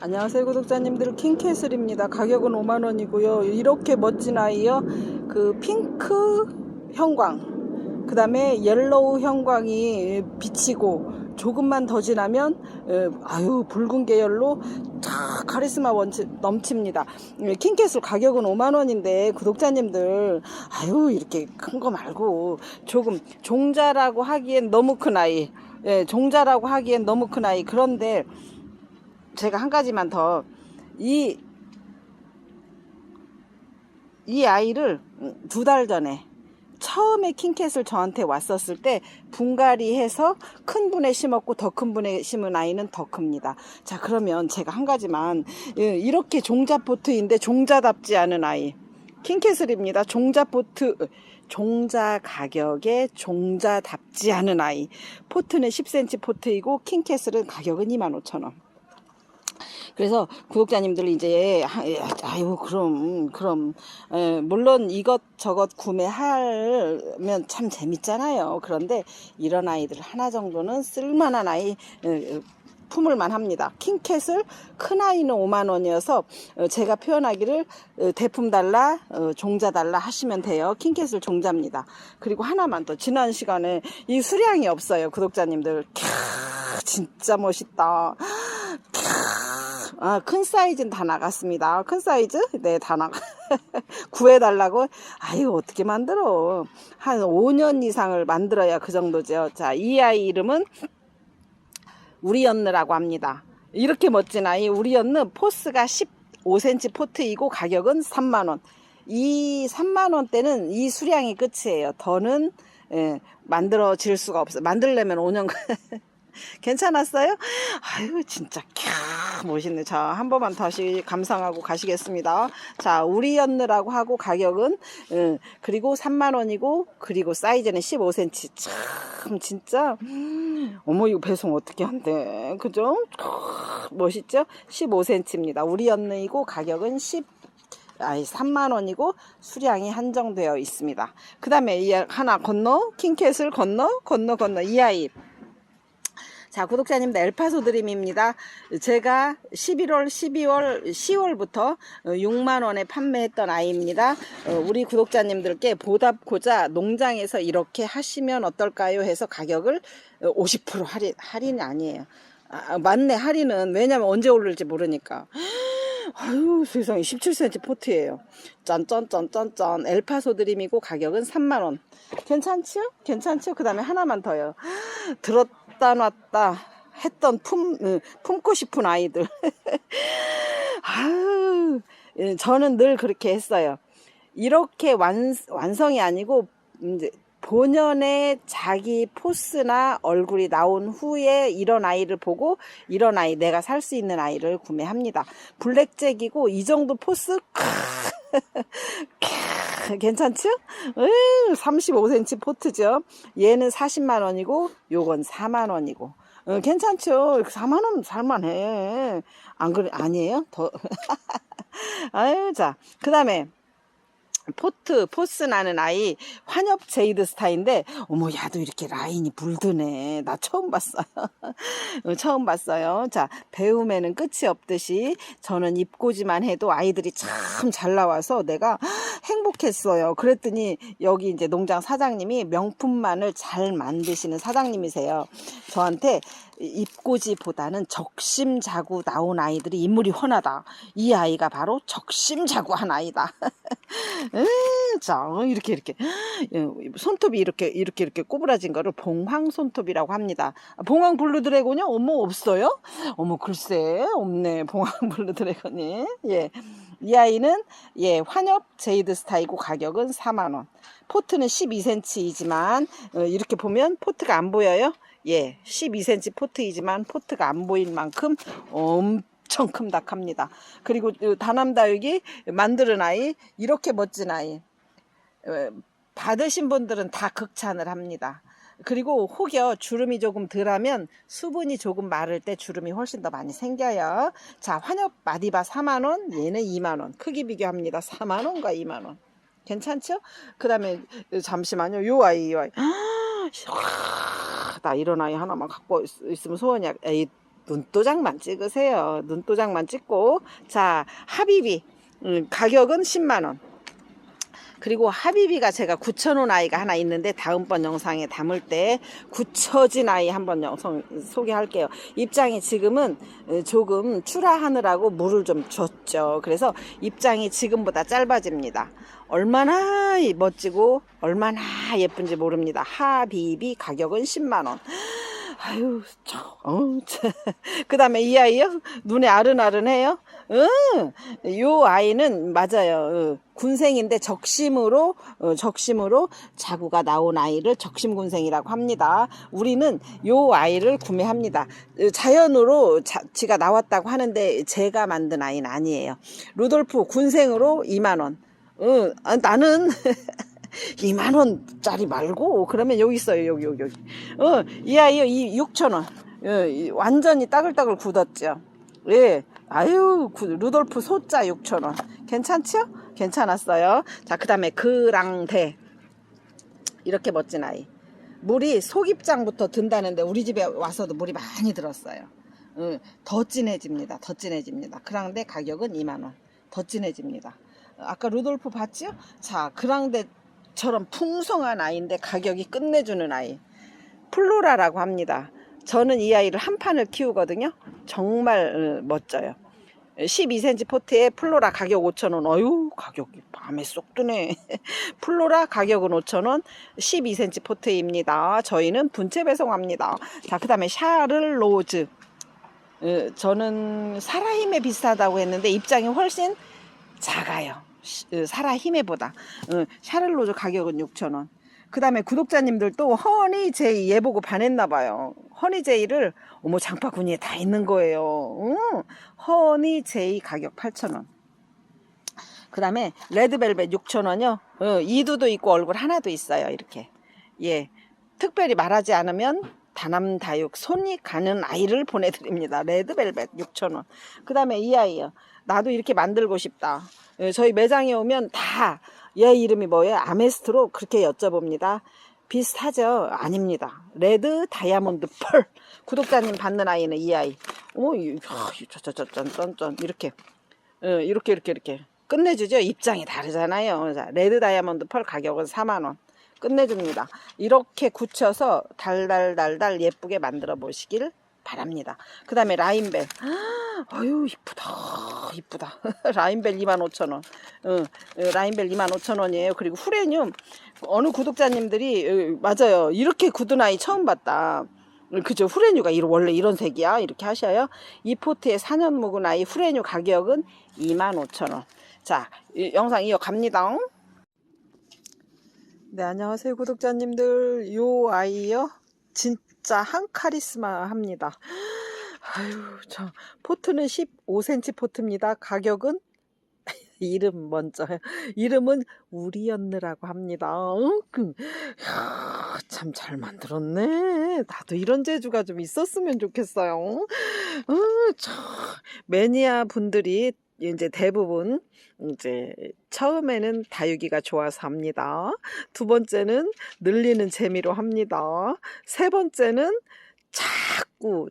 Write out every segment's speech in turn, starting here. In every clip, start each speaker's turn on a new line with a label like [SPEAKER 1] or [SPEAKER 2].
[SPEAKER 1] 안녕하세요 구독자님들. 킹캐슬입니다. 가격은 5만원이고요. 이렇게 멋진 아이요. 그 핑크 형광 그 다음에 옐로우 형광이 비치고 조금만 더 지나면 에, 아유 붉은 계열로 쫙 카리스마 원치, 넘칩니다. 예, 킹캐슬 가격은 5만원인데 구독자님들 아유 이렇게 큰 거 말고 조금 종자라고 하기엔 너무 큰 아이 예, 종자라고 하기엔 너무 큰 아이. 그런데 제가 한 가지만 더 이 이 아이를 두 달 전에 처음에 킹캣을 저한테 왔었을 때 분갈이해서 큰 분에 심었고 더 큰 분에 심은 아이는 더 큽니다. 자 그러면 제가 한 가지만 예, 이렇게 종자 포트인데 종자답지 않은 아이 킹캐슬입니다. 종자 포트 종자 가격에 종자답지 않은 아이 포트는 10cm 포트이고 킹캐슬은 가격은 25,000원. 그래서 구독자님들 이제 하- 예, 아유 그럼 그럼 에, 물론 이것 저것 구매하면 참 재밌잖아요. 그런데 이런 아이들 하나 정도는 쓸만한 아이 에, 품을만 합니다. 킹캣을 큰 아이는 5만 원이어서 어, 제가 표현하기를 어, 대품 달라 어, 종자 달라 하시면 돼요. 킹캣을 종자입니다. 그리고 하나만 더 지난 시간에 이 수량이 없어요. 구독자님들 캬 진짜 멋있다. 아, 큰 사이즈는 다 나갔습니다. 큰 사이즈? 네, 다 나가. 구해달라고? 아유, 어떻게 만들어. 한 5년 이상을 만들어야 그 정도죠. 자, 이 아이 이름은 우리 언느라고 합니다. 이렇게 멋진 아이, 우리 언느 포스가 15cm 포트이고 가격은 3만원. 이 3만원대는 이 수량이 끝이에요. 더는, 예, 만들어질 수가 없어요. 만들려면 5년, 괜찮았어요? 아유 진짜 캬 멋있네. 자 한 번만 다시 감상하고 가시겠습니다. 자 우리 연느라고 하고 가격은 음, 그리고 3만 원이고 그리고 사이즈는 15cm. 참 진짜 음, 어머 이거 배송 어떻게 한대? 그죠? 크, 멋있죠? 15cm입니다. 우리 연느이고 가격은 10 아이 3만 원이고 수량이 한정되어 있습니다. 그 다음에 이 하나 건너 킹캣을 건너 건너 건너 이 아이 자, 구독자님들 엘파소 드림입니다. 제가 11월, 12월, 10월부터 6만 원에 판매했던 아이입니다. 어, 우리 구독자님들께 보답고자 농장에서 이렇게 하시면 어떨까요? 해서 가격을 50% 할인, 할인이 아니에요. 아, 맞네, 할인은. 왜냐면 언제 오를지 모르니까. 아유, 세상에 17cm 포트예요. 짠짠짠짠짠. 엘파소 드림이고 가격은 3만 원. 괜찮죠? 괜찮죠? 그 다음에 하나만 더요. 들었다 놨다 했던 품, 음, 품고 싶은 아이들. 아유, 예, 저는 늘 그렇게 했어요. 이렇게 완, 완성이 아니고, 이제, 본연의 자기 포스나 얼굴이 나온 후에 이런 아이를 보고 이런 아이 내가 살 수 있는 아이를 구매합니다. 블랙잭이고 이 정도 포스 괜찮죠? 으, 35cm 포트죠. 얘는 40만 원이고 요건 4만 원이고. 어, 괜찮죠? 4만 원 살만해. 안 그래 아니에요? 더 아유 자 그다음에 포트 포스 나는 아이 환엽 제이드 스타인데 어머 야도 이렇게 라인이 불드네. 나 처음 봤어요. 어, 처음 봤어요. 자 배움에는 끝이 없듯이 저는 입고지만 해도 아이들이 참 잘 나와서 내가 행복했어요. 그랬더니 여기 이제 농장 사장님이 명품만을 잘 만드시는 사장님이세요. 저한테 입고지보다는 적심자구 나온 아이들이 인물이 훤하다 이 아이가 바로 적심자구한 아이다 에, 자, 이렇게, 이렇게. 예, 손톱이 이렇게, 이렇게, 이렇게 꼬부라진 거를 봉황 손톱이라고 합니다. 봉황 블루 드래곤이요? 어머, 없어요? 어머, 글쎄, 없네. 봉황 블루 드래곤이. 예. 이 아이는, 예, 환엽 제이드 스타이고 가격은 4만원. 포트는 12cm이지만, 어, 이렇게 보면 포트가 안 보여요? 예, 12cm 포트이지만 포트가 안 보일 만큼 엄청 큼닥합니다. 그리고 다남다육이 만드는 아이 이렇게 멋진 아이 어, 받으신 분들은 다 극찬을 합니다. 그리고 혹여 주름이 조금 덜하면 수분이 조금 마를 때 주름이 훨씬 더 많이 생겨요. 자, 환엽 마디바 4만원, 얘는 2만원. 크기 비교합니다. 4만원과 2만원. 괜찮죠? 그 다음에, 잠시만요. 요 아이, 요 아이. 나 이런 아이 하나만 갖고 있, 으면 소원이야. 에이, 눈도장만 찍으세요. 눈도장만 찍고 자 하비비 음, 가격은 10만 원. 그리고 하비비가 제가 굳혀놓은 아이가 하나 있는데 다음번 영상에 담을 때 굳혀진 아이 한번 영상 소개할게요. 입장이 지금은 어, 조금 출하하느라고 물을 좀 줬죠. 그래서 입장이 지금보다 짧아집니다. 얼마나 멋지고 얼마나 예쁜지 모릅니다. 하비비 가격은 10만 원. 아유, 저, 어, 그 다음에 이 아이요? 눈에 아른아른해요? 응, 요 아이는 맞아요. 어, 군생인데 적심으로, 어, 적심으로 자구가 나온 아이를 적심군생이라고 합니다. 우리는 요 아이를 구매합니다. 어, 자연으로 자, 지가 나왔다고 하는데 제가 만든 아이는 아니에요. 루돌프 군생으로 2만원. 어, 아, 나는 2만 원짜리 말고? 그러면 여기 있어요 여기 여기 여기. 어 이 아이요 이 6천 원. 어, 이 완전히 따글따글 굳었죠. 예 아유 구- 루돌프 소자 6천 원. 괜찮죠? 괜찮았어요. 자 그 다음에 그랑대. 이렇게 멋진 아이. 물이 속입장부터 든다는데 우리 집에 와서도 물이 많이 들었어요. 어, 더 진해집니다 더 진해집니다. 그랑대 가격은 2만 원 더 진해집니다. 아까 루돌프 봤죠? 자, 그랑대 처럼 풍성한 아이인데 가격이 끝내주는 아이. 플로라라고 합니다. 저는 이 아이를 한 판을 키우거든요. 정말 어, 멋져요. 12cm 포트에 플로라 가격 5,000원. 어유 가격이 밤에 쏙 뜨네. 플로라 가격은 5,000원. 12cm 포트입니다. 저희는 분체 배송합니다. 자, 그 다음에 샤를 로즈. 어, 저는 사라힘에 비슷하다고 했는데 입장이 훨씬 작아요. 시- 어, 사라 힘에보다. 어, 샤를로즈 가격은 6,000원. 그 다음에 구독자님들 또 허니제이 얘 보고 반했나봐요. 허니제이를 어머 장바구니에 다 있는 거예요. 응. 허니제이 가격 8,000원. 그 다음에 레드벨벳 6,000원이요. 어, 이두도 있고 얼굴 하나도 있어요. 이렇게. 예. 특별히 말하지 않으면 다남다육 손이 가는 아이를 보내드립니다. 레드벨벳 6,000원. 그 다음에 이 아이요. 나도 이렇게 만들고 싶다. 예, 저희 매장에 오면 다 얘 이름이 뭐예요? 아메스트로 그렇게 여쭤봅니다. 비슷하죠? 아닙니다. 레드 다이아몬드 펄. 구독자님 받는 아이는 이 아이. 어머, 저저저짠짠짠 이렇게. 어, 이렇게 이렇게 이렇게 끝내주죠. 입장이 다르잖아요. 자, 레드 다이아몬드 펄 가격은 4만 원. 끝내줍니다. 이렇게 굳혀서 달달달달 예쁘게 만들어 보시길 바랍니다. 그 다음에 라인벨. 아유 이쁘다 이쁘다. 라인벨 25,000원. 어, 어, 라인벨 25,000원이에요. 그리고 후레늄 어느 구독자님들이 어, 맞아요. 이렇게 굳은 아이 처음 봤다. 어, 그죠 후레뉴가 이- 원래 이런 색이야 이렇게 하셔요 이 포트에 4년 묵은 아이 후레뉴 가격은 25,000원 자이 영상 이어갑니다 네 안녕하세요 구독자님들 요 아이요 진 짜 한 카리스마 합니다. 아유 저 포트는 15cm 포트입니다. 가격은 이름 먼저. 이름은 우리언느라고 합니다. 참잘 만들었네. 나도 이런 재주가 좀 있었으면 좋겠어요. 어, 참 매니아 분들이 이제 대부분 이제 처음에는 다육이가 좋아서 합니다. 두 번째는 늘리는 재미로 합니다. 세 번째는 자꾸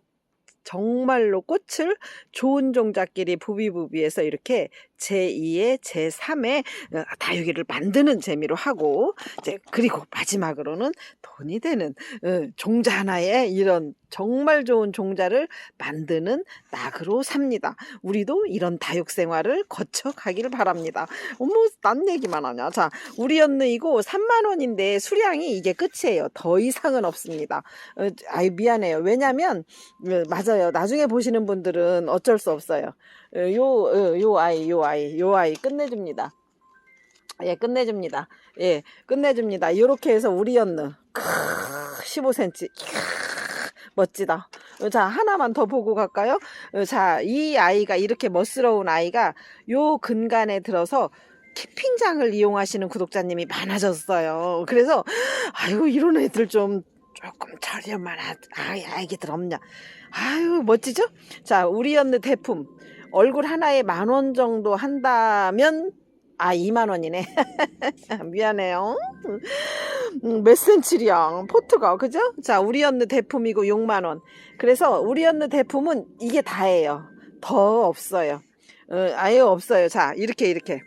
[SPEAKER 1] 정말로 꽃을 좋은 종자끼리 부비부비해서 이렇게 제2의 제3의 다육이를 만드는 재미로 하고 이제 그리고 마지막으로는 돈이 되는 어, 종자 하나에 이런 정말 좋은 종자를 만드는 낙으로 삽니다. 우리도 이런 다육 생활을 거쳐 가기를 바랍니다. 어머, 딴 얘기만 하냐. 자, 우리 연느이고 3만 원인데 수량이 이게 끝이에요. 더 이상은 없습니다. 어, 아유, 미안해요. 왜냐면, 어, 맞아요. 나중에 보시는 분들은 어쩔 수 없어요. 어, 요, 어, 요 아이, 요 아이, 요 아이 끝내줍니다. 예, 끝내줍니다. 예, 끝내줍니다. 이렇게 해서 우리 연느. 15cm. 멋지다. 어, 자, 하나만 더 보고 갈까요? 어, 자, 이 아이가 이렇게 멋스러운 아이가 요 근간에 들어서 캠핑장을 이용하시는 구독자님이 많아졌어요. 그래서, 아유, 이런 애들 좀 조금 저렴한 아, 아이, 아이기들 없냐. 아유, 멋지죠? 자, 우리 언니 대품. 얼굴 하나에 만 원 정도 한다면 아 2만 원이네. 미안해요. 음, 몇 센치리야 포트가 그죠? 자 우리 언니 대품이고 6만 원. 그래서 우리 언니 대품은 이게 다예요. 더 없어요. 어, 아예 없어요. 자 이렇게 이렇게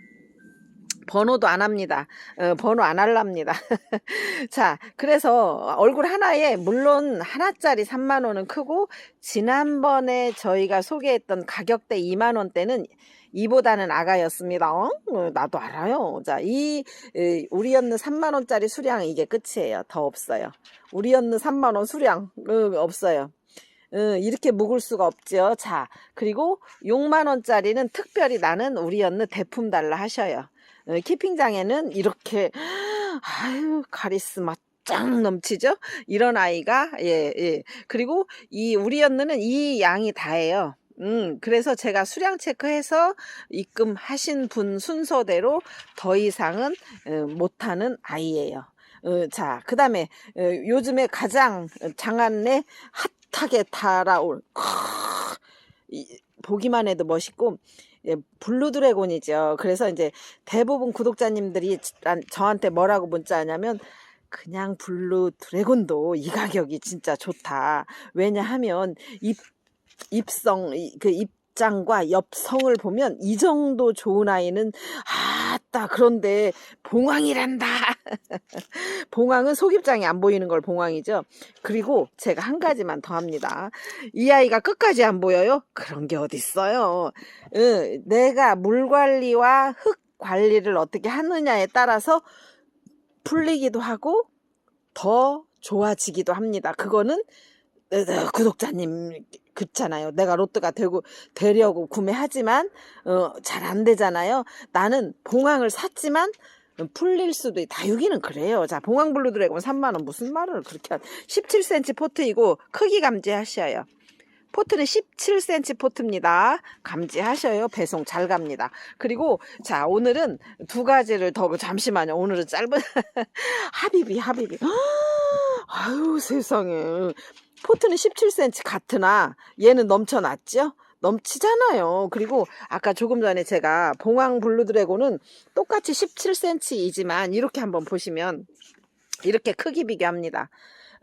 [SPEAKER 1] 번호도 안 합니다. 어, 번호 안 할랍니다. 자, 그래서 얼굴 하나에 물론 하나짜리 3만 원은 크고 지난번에 저희가 소개했던 가격대 2만 원대는 이보다는 아가였습니다. 어? 어, 나도 알아요. 자, 이 에, 우리 언느 3만 원짜리 수량 이게 끝이에요. 더 없어요. 우리 언느 3만 원 수량 어, 없어요. 어, 이렇게 묵을 수가 없죠. 자, 그리고 6만 원짜리는 특별히 나는 우리 언느 대품 달라 하셔요. 어, 키핑장에는 이렇게 아유 카리스마 짱 넘치죠. 이런 아이가 예 예. 그리고 이 우리 언니는 이 양이 다예요. 음, 그래서 제가 수량 체크해서 입금하신 분 순서대로 더 이상은 어, 못하는 아이예요. 어, 자, 그 다음에 어, 요즘에 가장 장안에 핫하게 달아올 크, 이, 보기만 해도 멋있고 예, 블루 드래곤이죠. 그래서 이제 대부분 구독자님들이 난- 저한테 뭐라고 문자하냐면 그냥 블루 드래곤도 이 가격이 진짜 좋다. 왜냐하면 입 입성 이- 그 입장과 엽성을 보면 이 정도 좋은 아이는 아 따 그런데 봉황이란다. 봉황은 속입장이 안 보이는 걸 봉황이죠. 그리고 제가 한 가지만 더 합니다. 이 아이가 끝까지 안 보여요? 그런 게 어딨어요. 응, 내가 물 관리와 흙 관리를 어떻게 하느냐에 따라서 풀리기도 하고 더 좋아지기도 합니다. 그거는 구독자님 그렇잖아요. 내가 로또가 되고 되려고 구매하지만 어, 잘 안 되잖아요. 나는 봉황을 샀지만 풀릴 수도 있. 다육이는 그래요. 자, 봉황 블루 드래곤 3만 원 무슨 말을 그렇게 한 17cm 포트이고 크기 감지하셔요. 포트는 17cm 포트입니다. 감지하셔요. 배송 잘 갑니다. 그리고 자 오늘은 두 가지를 더 잠시만요. 오늘은 짧은 하비비 하비비. 아유 세상에 포트는 17cm 같으나 얘는 넘쳐났죠? 넘치잖아요. 그리고 아까 조금 전에 제가 봉황 블루 드래곤은 똑같이 17cm이지만 이렇게 한번 보시면 이렇게 크기 비교합니다.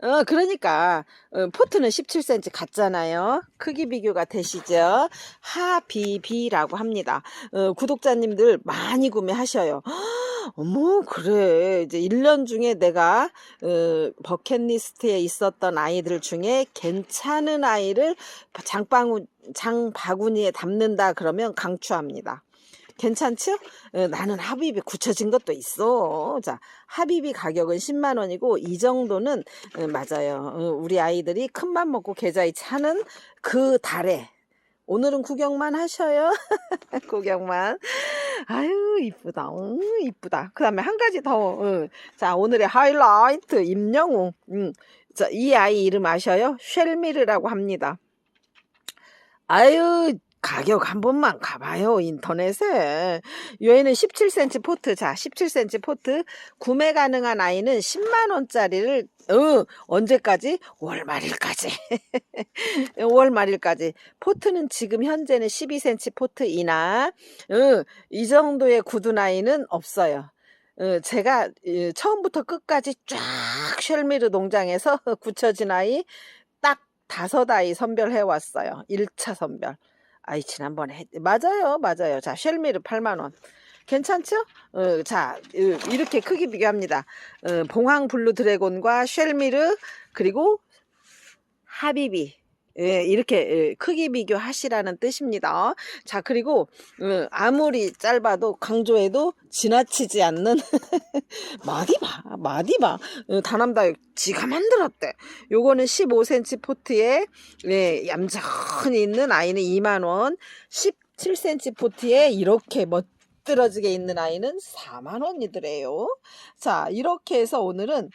[SPEAKER 1] 어, 그러니까, 어, 포트는 17cm 같잖아요. 크기 비교가 되시죠? 하비비라고 합니다. 어, 구독자님들 많이 구매하셔요. 어머, 그래. 이제 1년 중에 내가, 어, 버킷리스트에 있었던 아이들 중에 괜찮은 아이를 장바구, 장바구니에 담는다 그러면 강추합니다. 괜찮죠? 어, 나는 하비비 굳혀진 것도 있어. 자, 하비비 가격은 10만 원이고 이 정도는 어, 맞아요. 어, 우리 아이들이 큰맘 먹고 계좌이 차는 그 달에 오늘은 구경만 하셔요. 구경만. 아유 이쁘다. 음, 이쁘다. 그 다음에 한 가지 더. 어. 자 오늘의 하이라이트 임영웅. 음. 자, 이 아이 이름 아셔요? 쉘미르라고 합니다. 아유 가격 한 번만 가봐요 인터넷에. 얘는 17cm 포트. 자 17cm 포트. 구매 가능한 아이는 10만 원짜리를 어, 언제까지? 5월 말일까지. 5월 말일까지. 포트는 지금 현재는 12cm 포트 이나 어, 이 정도의 굳은 아이는 없어요. 어, 제가 어, 처음부터 끝까지 쫙 쉘미르 농장에서 굳혀진 아이 딱 다섯 아이 선별해 왔어요. 1차 선별 아이 지난번에 했, 맞아요 맞아요. 자 쉘미르 8만원. 괜찮죠? 어, 자 어, 이렇게 크기 비교합니다. 어, 봉황 블루 드래곤과 쉘미르 그리고 하비비 예, 이렇게 예, 크기 비교하시라는 뜻입니다. 자, 그리고 어, 아무리 짧아도 강조해도 지나치지 않는 마디바, 마디바. 어, 다남다육 지가 만들었대. 요거는 15cm 포트에 예, 얌전히 있는 아이는 2만 원, 17cm 포트에 이렇게 멋들어지게 있는 아이는 4만 원이더래요. 자, 이렇게 해서 오늘은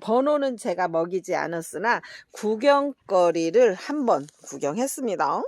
[SPEAKER 1] 번호는 제가 먹이지 않았으나 구경거리를 한번 구경했습니다.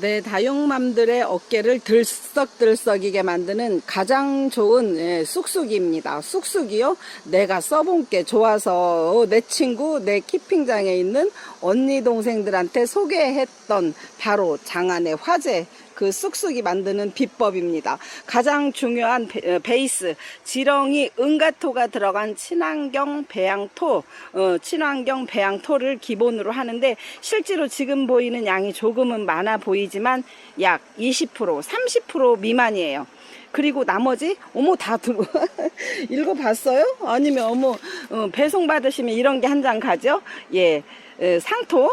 [SPEAKER 1] 네, 다육맘들의 어깨를 들썩들썩이게 만드는 가장 좋은 예, 쑥쑥이입니다. 쑥쑥이요. 내가 써본 게 좋아서 내 친구, 내 키핑장에 있는 언니 동생들한테 소개했던 바로 장안의 화제 그 쑥쑥이 만드는 비법입니다. 가장 중요한 베, 어, 베이스 지렁이 은가토가 들어간 친환경 배양토, 어, 친환경 배양토를 기본으로 하는데 실제로 지금 보이는 양이 조금은 많아 보이지만 약 20% 30% 미만이에요. 그리고 나머지 어머 다 들어 읽어봤어요? 아니면 어머 어, 배송 받으시면 이런 게 한 장 가죠? 예 에, 상토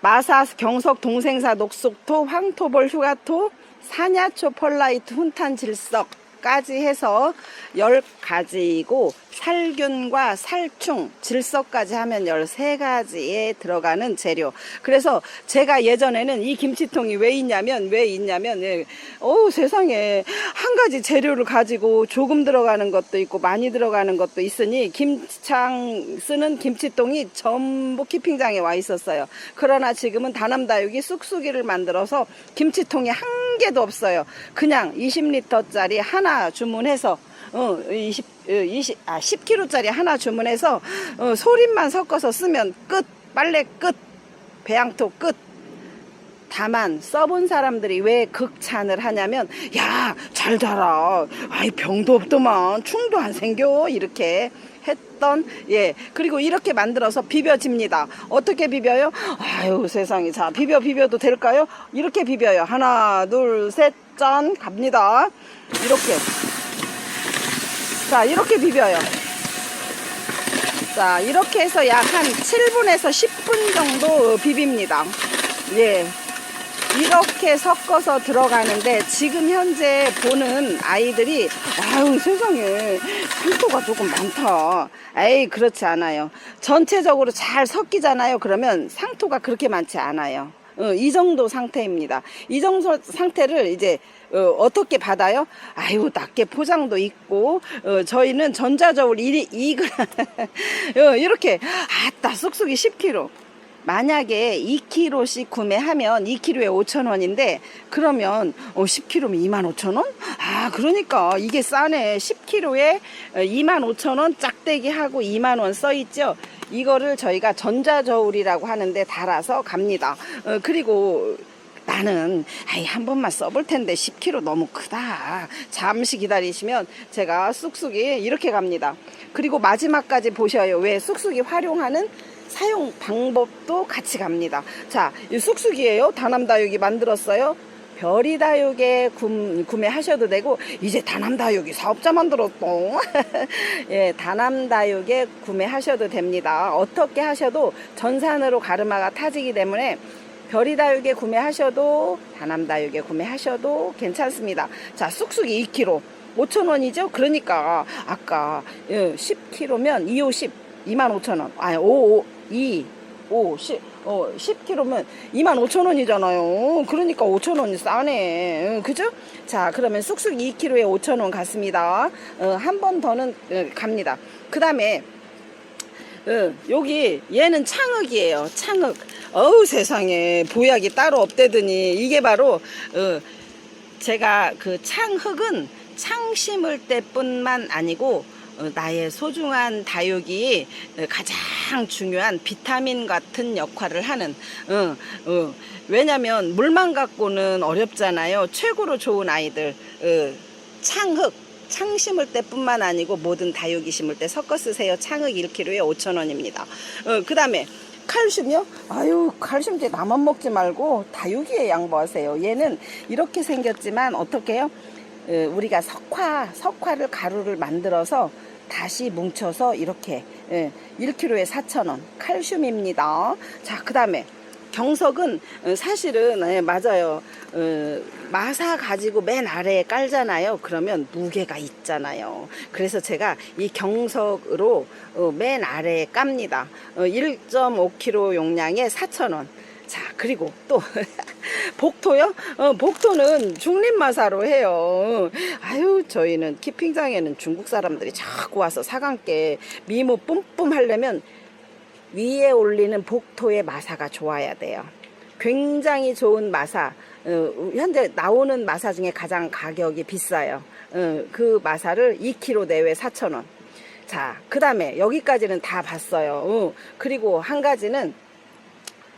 [SPEAKER 1] 마사 경석 동생사 녹속토 황토벌 휴가토 사냐초 펄라이트 훈탄 질석까지 해서 10가지이고 살균과 살충 질석까지 하면 13가지에 들어가는 재료. 그래서 제가 예전에는 이 김치통이 왜 있냐면 왜 있냐면 예, 어우 세상에. 한 가지 재료를 가지고 조금 들어가는 것도 있고 많이 들어가는 것도 있으니 김창 쓰는 김치통이 전부 키핑장에 와 있었어요. 그러나 지금은 다남다육이 쑥쑥이를 만들어서 김치통이 한 개도 없어요. 그냥 20리터짜리 하나 주문해서 어, 20, 어, 20, 아, 10kg짜리 하나 주문해서, 어, 소림만 섞어서 쓰면 끝, 빨래 끝, 배양토 끝. 다만, 써본 사람들이 왜 극찬을 하냐면, 야, 잘 자라. 아이, 병도 없더만. 충도 안 생겨. 이렇게 했던, 예. 그리고 이렇게 만들어서 비벼집니다. 어떻게 비벼요? 아유, 세상에. 자, 비벼, 비벼도 될까요? 이렇게 비벼요. 하나, 둘, 셋, 짠. 갑니다. 이렇게. 자, 이렇게 비벼요. 자, 이렇게 해서 약 한 7분에서 10분 정도 비빕니다. 예. 이렇게 섞어서 들어가는데 지금 현재 보는 아이들이 아유 세상에 상토가 조금 많다. 에이 그렇지 않아요. 전체적으로 잘 섞이잖아요. 그러면 상토가 그렇게 많지 않아요. 어, 이 정도 상태입니다. 이 정도 상태를 이제 어, 떻게 받아요? 아유 낮게 포장도 있고 어, 저희는 전자저울 1, 2g 어, 이렇게 아따 쑥쑥이 10kg 만약에 2kg씩 구매하면 2kg에 5,000원인데 그러면 어, 10kg면 25,000원? 아 그러니까 이게 싸네 10kg에 25,000원 짝대기하고 2만원 써있죠 이거를 저희가 전자저울이라고 하는데 달아서 갑니다 어, 그리고 나는 아이 한 번만 써볼 텐데 10kg 너무 크다. 잠시 기다리시면 제가 쑥쑥이 이렇게 갑니다. 그리고 마지막까지 보셔요. 왜 쑥쑥이 활용하는 사용 방법도 같이 갑니다. 자, 이 쑥쑥이에요. 다남다육이 만들었어요. 별이 다육에 구매하셔도 되고 이제 다남 다육이 사업자 만들었또 예 다남 다육에 구매하셔도 됩니다. 어떻게 하셔도 전산으로 가르마가 타지기 때문에 별이 다육에 구매하셔도 다남 다육에 구매하셔도 괜찮습니다. 자 쑥쑥이 2kg 5,000원이죠? 그러니까 아까 10kg면 2, 5, 10 25,000원. 아니 5, 5, 2, 5, 10 어, 10kg면 25,000원이잖아요. 그러니까 5,000원이 싸네. 그죠? 자, 그러면 쑥쑥 2kg에 5,000원 갔습니다. 어, 한 번 더는 어, 갑니다. 그 다음에 어, 여기 얘는 창흑이에요. 창흑. 어우 세상에 보약이 따로 없대더니 이게 바로 어, 제가 그 창흑은 창 심을 때뿐만 아니고 어, 나의 소중한 다육이 어, 가장 중요한 비타민 같은 역할을 하는 어, 어, 왜냐면 물만 갖고는 어렵잖아요 최고로 좋은 아이들 어, 창흑 창 심을 때뿐만 아니고 모든 다육이 심을 때 섞어 쓰세요. 창흑 1kg에 5,000원입니다. 어, 그 다음에 칼슘이요? 아유 칼슘제 나만 먹지 말고 다육이에 양보하세요. 얘는 이렇게 생겼지만 어떻게 해요? 어, 우리가 석화, 석화를 가루를 만들어서 다시 뭉쳐서 이렇게 예, 1kg에 4,000원 칼슘입니다. 자, 그 다음에 경석은 어, 사실은 예, 맞아요. 어, 마사 가지고 맨 아래에 깔잖아요. 그러면 무게가 있잖아요. 그래서 제가 이 경석으로 어, 맨 아래에 깝니다. 어, 1.5kg 용량에 4,000원. 자, 그리고 또 복토요? 어, 복토는 중립마사로 해요. 아유, 저희는 키핑장에는 중국 사람들이 자꾸 와서 사강께 미모 뿜뿜 하려면 위에 올리는 복토의 마사가 좋아야 돼요. 굉장히 좋은 마사. 어, 현재 나오는 마사 중에 가장 가격이 비싸요. 어, 그 마사를 2kg 내외 4,000원. 자, 그 다음에 여기까지는 다 봤어요. 어, 그리고 한 가지는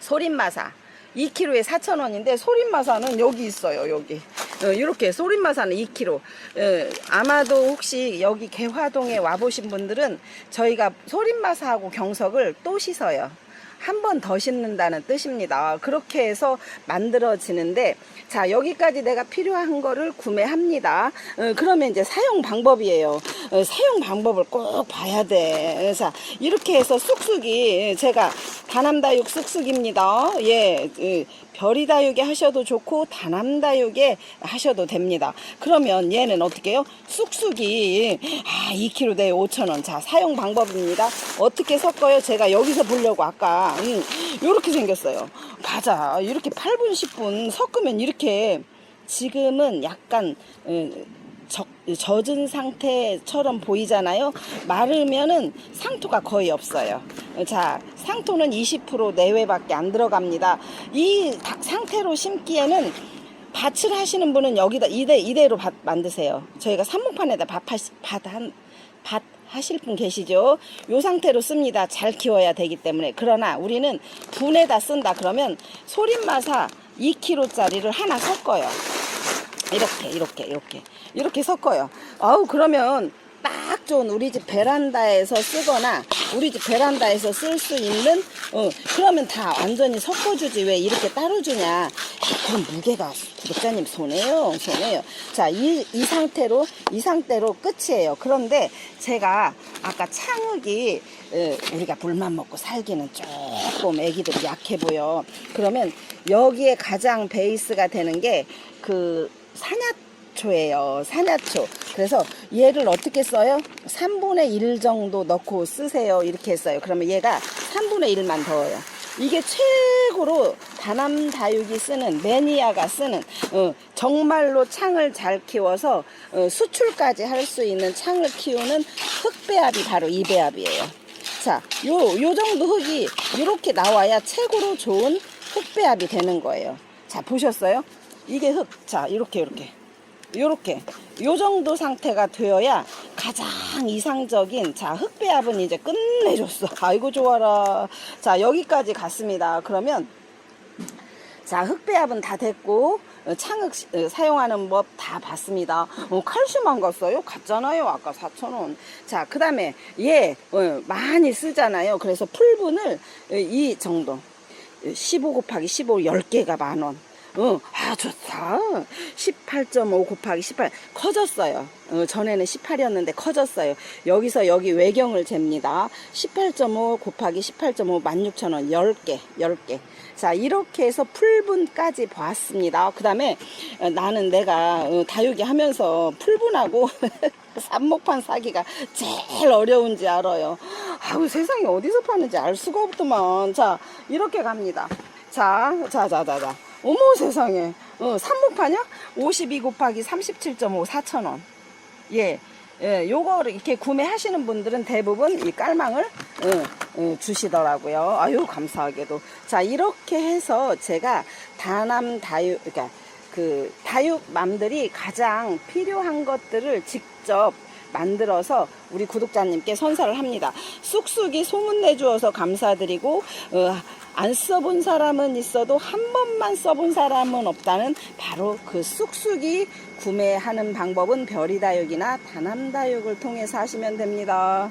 [SPEAKER 1] 소림마사. 2kg에 4,000원인데 소림마사는 여기 있어요. 여기. 어, 이렇게 소림마사는 2kg. 어, 아마도 혹시 여기 개화동에 와보신 분들은 저희가 소림마사하고 경석을 또 씻어요. 한 번더 씻는다는 뜻입니다. 그렇게 해서 만들어지는데, 자, 여기까지 내가 필요한 거를 구매합니다. 어, 그러면 이제 사용 방법이에요. 어, 사용 방법을 꼭 봐야 돼. 자, 이렇게 해서 쑥쑥이 제가 다남다육 쑥쑥입니다. 예, 예, 별이다육에 하셔도 좋고 다남다육에 하셔도 됩니다. 그러면 얘는 어떻게 해요? 쑥쑥이 아 2kg 대 5,000원. 자 사용 방법입니다. 어떻게 섞어요? 제가 여기서 보려고 아까 음, 이렇게 생겼어요. 맞아. 이렇게 8분 10분 섞으면 이렇게 지금은 약간 음, 적, 젖은 상태처럼 보이잖아요. 마르면은 상토가 거의 없어요. 자, 상토는 20% 내외밖에 안 들어갑니다. 이 다- 상태로 심기에는 밭을 하시는 분은 여기다 이대, 이대로 밭 만드세요. 저희가 산목판에다 밭, 밭 한, 밭 하실 분 계시죠? 요 상태로 씁니다. 잘 키워야 되기 때문에. 그러나 우리는 분에다 쓴다 그러면 소림마사 2kg짜리를 하나 섞어요. 이렇게 이렇게 이렇게 이렇게 섞어요. 아우 그러면 딱 좋은 우리 집 베란다에서 쓰거나 우리 집 베란다에서 쓸 수 있는 어 그러면 다 완전히 섞어주지. 왜 이렇게 따로 주냐? 그럼 무게가 구독자님 손해요. 손해요. 자이 이 상태로 이 상태로 끝이에요. 그런데 제가 아까 창흑이 어, 우리가 물만 먹고 살기는 조금 애기들이 약해 보여. 그러면 여기에 가장 베이스가 되는 게 그 산야초예요. 산야초. 그래서 얘를 어떻게 써요? 3분의 1 정도 넣고 쓰세요. 이렇게 했어요. 그러면 얘가 3분의 1만 더워요. 이게 최고로 다남 다육이 쓰는 매니아가 쓰는 어, 정말로 창을 잘 키워서 어, 수출까지 할 수 있는 창을 키우는 흑배합이 바로 이 배합이에요. 자, 요, 요 정도 흙이 이렇게 나와야 최고로 좋은 흑배합이 되는 거예요. 자, 보셨어요? 이게 흙, 자, 이렇게, 이렇게. 요렇게. 요 정도 상태가 되어야 가장 이상적인, 자, 흑배합은 이제 끝내줬어. 아이고, 좋아라. 자, 여기까지 갔습니다. 그러면, 자, 흑배합은 다 됐고, 어, 시- 어, 사용하는 법 다 봤습니다. 어, 칼슘 안 갔어요? 갔잖아요. 아까 4,000원. 자, 그 다음에 얘 어, 많이 쓰잖아요. 그래서 풀분을 어, 이 정도. 15 곱하기 15, 10개가 만 원. 어, 아, 좋다. 18.5 곱하기 18. 커졌어요. 어, 전에는 18이었는데 커졌어요. 여기서 여기 외경을 잽니다. 18.5 곱하기 18.5, 16,000원. 10개, 10개. 자, 이렇게 해서 풀분까지 보았습니다. 그 다음에 나는 내가 어, 다육이 하면서 풀분하고 삽목판 사기가 제일 어려운지 알아요. 아우, 세상에 어디서 파는지 알 수가 없더만. 자, 이렇게 갑니다. 자, 자, 자, 자, 자. 어머 세상에. 어, 삽목판이야? 52 곱하기 37.5, 4,000원. 예. 예, 요거를 이렇게 구매하시는 분들은 대부분 이 깔망을 어, 어, 주시더라고요. 아유, 감사하게도. 자, 이렇게 해서 제가 다남 다육, 그러니까 그 다육맘들이 가장 필요한 것들을 직접 만들어서 우리 구독자님께 선사를 합니다. 쑥쑥이 소문내 주어서 감사드리고, 어, 안 써본 사람은 있어도 한 번만 써본 사람은 없다는 바로 그 쑥쑥이 구매하는 방법은 별이다육이나 다남다육을 통해서 하시면 됩니다.